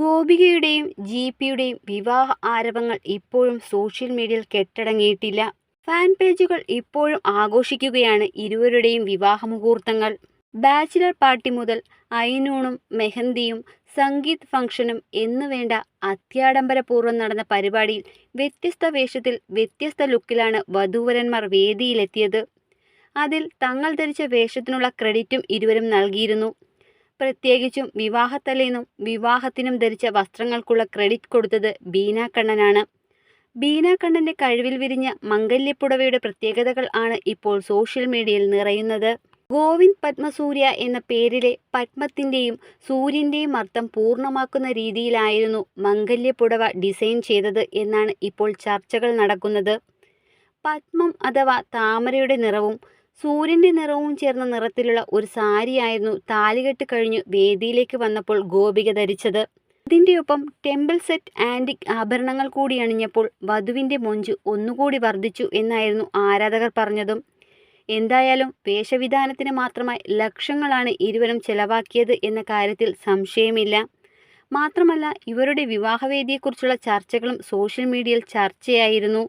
ഗോപികയുടെയും G പിയുടെയും വിവാഹ ആരവങ്ങൾ ഇപ്പോഴും സോഷ്യൽ മീഡിയയിൽ കെട്ടടങ്ങിയിട്ടില്ല. ഫാൻ പേജുകൾ ഇപ്പോഴും ആഘോഷിക്കുകയാണ് ഇരുവരുടെയും വിവാഹ മുഹൂർത്തങ്ങൾ ബാച്ചിലർ പാർട്ടി മുതൽ ഐനൂണും മെഹന്തിയും സംഗീത് ഫംഗ്ഷനും എന്നുവേണ്ട അത്യാഡംബരപൂർവം നടന്ന പരിപാടിയിൽ വ്യത്യസ്ത വേഷത്തിൽ വ്യത്യസ്ത ലുക്കിലാണ് വധൂവരന്മാർ വേദിയിലെത്തിയത്. അതിൽ തങ്ങൾ ധരിച്ച വേഷത്തിനുള്ള ക്രെഡിറ്റും ഇരുവരും നൽകിയിരുന്നു. പ്രത്യേകിച്ചും വിവാഹത്തലേന്നും വിവാഹത്തിനും ധരിച്ച വസ്ത്രങ്ങൾക്കുള്ള ക്രെഡിറ്റ് കൊടുത്തത് ബീന കണ്ണനാണ്. ബീന കണ്ണന്റെ കഴിവിൽ വിരിഞ്ഞ മംഗല്യപ്പുടവയുടെ പ്രത്യേകതകൾ ആണ് ഇപ്പോൾ സോഷ്യൽ മീഡിയയിൽ നിറയുന്നത്. ഗോവിന്ദ് പത്മസൂര്യ എന്ന പേരിലെ പത്മത്തിന്റെയും സൂര്യന്റെയും അർത്ഥം പൂർണമാക്കുന്ന രീതിയിലായിരുന്നു മംഗല്യപ്പുടവ ഡിസൈൻ ചെയ്തത് എന്നാണ് ഇപ്പോൾ ചർച്ചകൾ നടക്കുന്നത്. പത്മം അഥവാ താമരയുടെ നിറവും സൂര്യന്റെ നിറവും ചേർന്ന നിറത്തിലുള്ള ഒരു സാരിയായിരുന്നു താലികെട്ട് കഴിഞ്ഞ് വേദിയിലേക്ക് വന്നപ്പോൾ ഗോപിക ധരിച്ചത്. അതിന്റെയൊപ്പം ടെമ്പിൾ സെറ്റ് ആന്റിക് ആഭരണങ്ങൾ കൂടി അണിഞ്ഞപ്പോൾ വധുവിന്റെ മൊഞ്ച് ഒന്നുകൂടി വർദ്ധിച്ചു എന്നായിരുന്നു ആരാധകർ പറഞ്ഞതും. എന്തായാലും വേഷവിധാനത്തിന് മാത്രമായി ലക്ഷങ്ങളാണ് ഇരുവരും ചെലവാക്കിയത് എന്ന കാര്യത്തിൽ സംശയമില്ല. മാത്രമല്ല ഇവരുടെ വിവാഹവേദിയെക്കുറിച്ചുള്ള ചർച്ചകളും സോഷ്യൽ മീഡിയയിൽ ചർച്ചയായിരുന്നു.